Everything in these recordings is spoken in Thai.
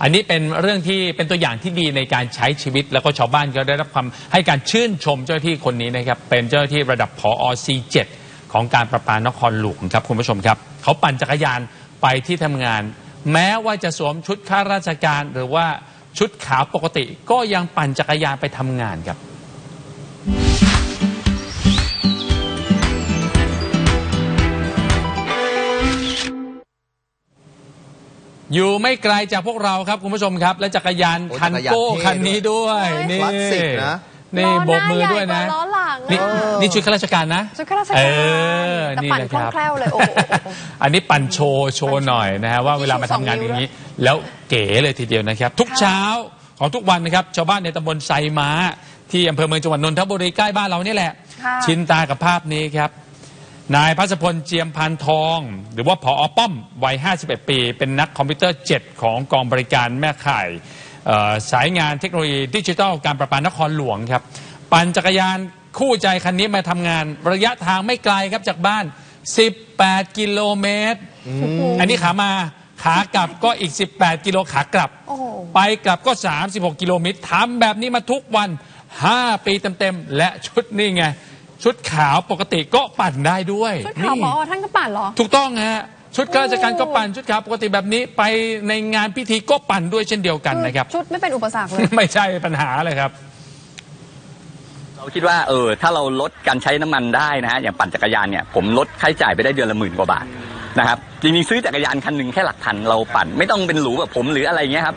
อันนี้เป็นเรื่องที่เป็นตัวอย่างที่ดีในการใช้ชีวิตแล้วก็ชาวบ้านก็ได้รับความให้การชื่นชมเจ้าหน้าที่คนนี้นะครับ เป็นเจ้าหน้าที่ระดับผอ C7 ของการประปานครหลวงครับคุณผู้ชมครับ เขาปั่นจักรยานไปที่ทำงาน แม้ว่าจะสวมชุดข้าราชการหรือว่าชุดขาวปกติ ก็ยังปั่นจักรยานไปทำงานครับ อยู่ไม่ไกลจากพวกเราครับคุณผู้ชมครับ และจักรยานโอ้คันจักรยานโก้เท่คันนี้ด้วยด้วยนี่คลาสสิกนะนี่ล้อหโบน้ากมือด้วยนะใหญ่กว่าล้อหลังนี่อะนี่ชุดข้าราชการนะชุดข้าราชเอการอแต่นี่ปั่นนะคคล่องรับแคล่วเลยโอ้โหอันนี้ปั่นโชว์โชว์หน่อยนะฮะว่าเวลามาทำงานอย่างนี้ แล้วเก๋เลยทีเดียวนะครับ ทุกค่ะเช้าของทุกวันนะครับชาวบ้านในตำบลไซม้า ที่อำเภอเมืองจังหวัดนนทบุรีใกล้บ้านเรานี่แหละค่ะชินตากับภาพนี้ครับ นายพัชพลเจียมพันทอง หรือว่าผอป้อมวัย 51 ปี เป็นนักคอมพิวเตอร์ 7 ของกองบริการแม่ข่ายเอ่อสายงานเทคโนโลยีดิจิทัลการประปานครหลวงครับ ปั่นจักรยานคู่ใจคันนี้มาทำงานระยะทางไม่ไกลครับจากบ้าน 18 กิโลเมตร อันนี้ขามาขากลับก็อีก 18 กิโลขากลับโอ้โหไปกลับก็ 36 กิโลเมตรทำแบบนี้มาทุกวัน 5 ปีเต็มๆและชุดนี่ไง ชุดขาวปกติก็ปั่นได้ด้วยชุดขาวนี่หมอท่านก็ปั่นเหรอ ถูกต้องฮะชุดข้าราชการก็ปั่นชุดขาวปกติแบบนี้ไปในงานพิธีก็ปั่นด้วยเช่นเดียวกันนะครับ ชุดไม่เป็นอุปสรรคเลย ไม่ใช่ปัญหาเลยครับ เราคิดว่าเออถ้าเราลดการใช้น้ำมันได้นะฮะอย่างปั่นจักรยานเนี่ยผมลดค่าใช้จ่ายไปได้เดือนละหมื่นกว่าบาทนะครับจริงๆซื้อจักรยานคันหนึ่งแค่หลักพันเราปั่นไม่ต้องเป็นหรูแบบผมหรืออะไรเงี้ยครับ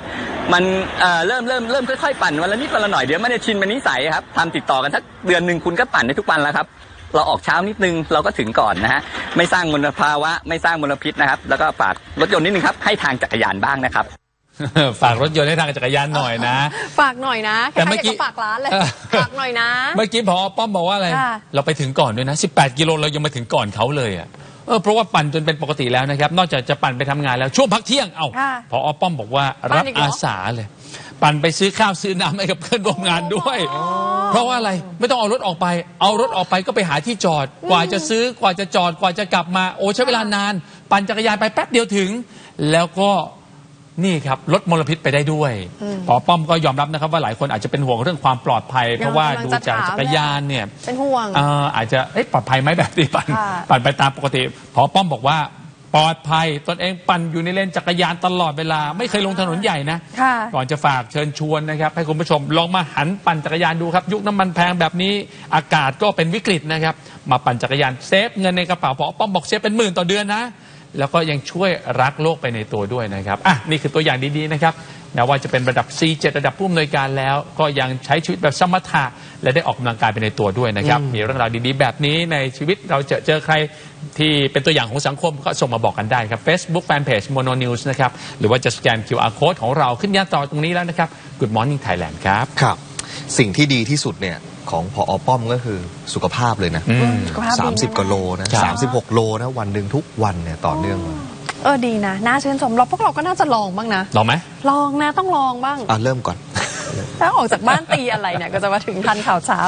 มันเอ่อเริ่มเริ่มเริ่มค่อยๆปั่นวันละนิดวันละหน่อยเดี๋ยวมันจะชินเป็นนิสัยครับทำติดต่อกันสักเดือนหนึ่งคุณก็ปั่นได้ทุกวันแล้วครับเราออกเช้านิดนึงเราก็ถึงก่อนนะฮะไม่สร้างมลภาวะไม่สร้างมลพิษนะครับ แล้วก็ฝากรถยนต์นิดนึงครับให้ทางจักรยานบ้างนะครับฝากรถยนต์ให้ทางจักรยานหน่อยนะ ฝากหน่อยนะแต่แต่เมื่เมื่ออกี้กี้ฝากร้านเลยเออฝากหน่อยนะ เมื่อกี้พอป้อมบอกว่าอะไรค่ะเราไปถึงก่อนด้วยนะ 18 กิโลเรายังมาถึงก่อนเขาเลยอะ เออเพราะว่าปั่นจนเป็นปกติแล้วนะครับ นอกจากจะปั่นไปทำงานแล้วช่วงพักเที่ยงเอ้าค่ะพอป้อมบอกว่าปั่รับนอีกเหรออาสาเลย ปั่นไปซื้อข้าวซื้อน้ำให้กับเพื่อนร่วมงานด้วย เพราะว่าอะไรไม่ต้องเอารถออกไป เอารถออกไปก็ไปหาที่จอด กว่าจะซื้อกว่าจะจอดกว่าจะกลับมา โอ้ใช้เวลานาน ปั่นจักรยานไปแป๊บเดียวถึง แล้วก็ นี่ครับลดมลพิษไปได้ด้วยปอป้อมก็ยอมรับนะครับว่าหลายคนอาจจะเป็นห่วงเรื่องความปลอดภัย เพราะว่าดูจากจักรยานเนี่ยเป็นห่วงเอ่ออาจจะเอ๊ะปลอดภัยไหมแบบนี้ปั่นค่ะปั่นไปตามปกติพอป้อมบอกว่าปลอดภัยตนเองปั่นอยู่ในเลนจักรยานตลอดเวลา ไม่เคยลงถนนใหญ่นะค่ะก่อนจะฝากเชิญชวนนะครับ ให้คุณผู้ชมลองมาหันปั่นจักรยานดูครับ ยุคน้ำมันแพงแบบนี้อากาศก็เป็นวิกฤตนะครับ มาปั่นจักรยานเซฟเงินในกระเป๋าเพราะป้อมบอกเซฟเป็นหมื่นต่อเดือนนะ แล้วก็ยังช่วยรักโลกไปในตัวด้วยนะครับอะนี่คือตัวอย่างดีๆนะครับแม้ว่าจะเป็นระดับ C7 ระดับผู้อำนวยการแล้ว ก็ยังใช้ชีวิตแบบสมถะและได้ออกกำลังกายไปในตัวด้วยนะครับ มีเรื่องราวดีๆ แบบนี้ในชีวิตเราเจอเจอใครที่เป็นตัวอย่างของสังคมก็ส่งมาบอกกันได้ครับ Facebook Fanpage Mono News นะครับ หรือว่าจะสแกน QR Code ของเราขึ้นหน้าจอตรงนี้แล้วนะครับ Good Morning Thailand ครับ ครับ สิ่งที่ดีที่สุดเนี่ย ของพออป้อมก็คือสุขภาพเลยนะ อืม สุขภาพดีสามสิบแน่ๆกว่าโลนะครับสามสิบหกโลนะ วันหนึ่งทุกวันเนี่ยต่อเนื่องมาเออดีนะ น่าชื่นชมเราพวกเราก็น่าจะลองบ้างนะ ลองไหม ลองนะต้องลองบ้าง อะเริ่มก่อน ถ้าออกจากบ้านตีอะไรเนี่ย ก็จะมาถึงทันข่าวเช้า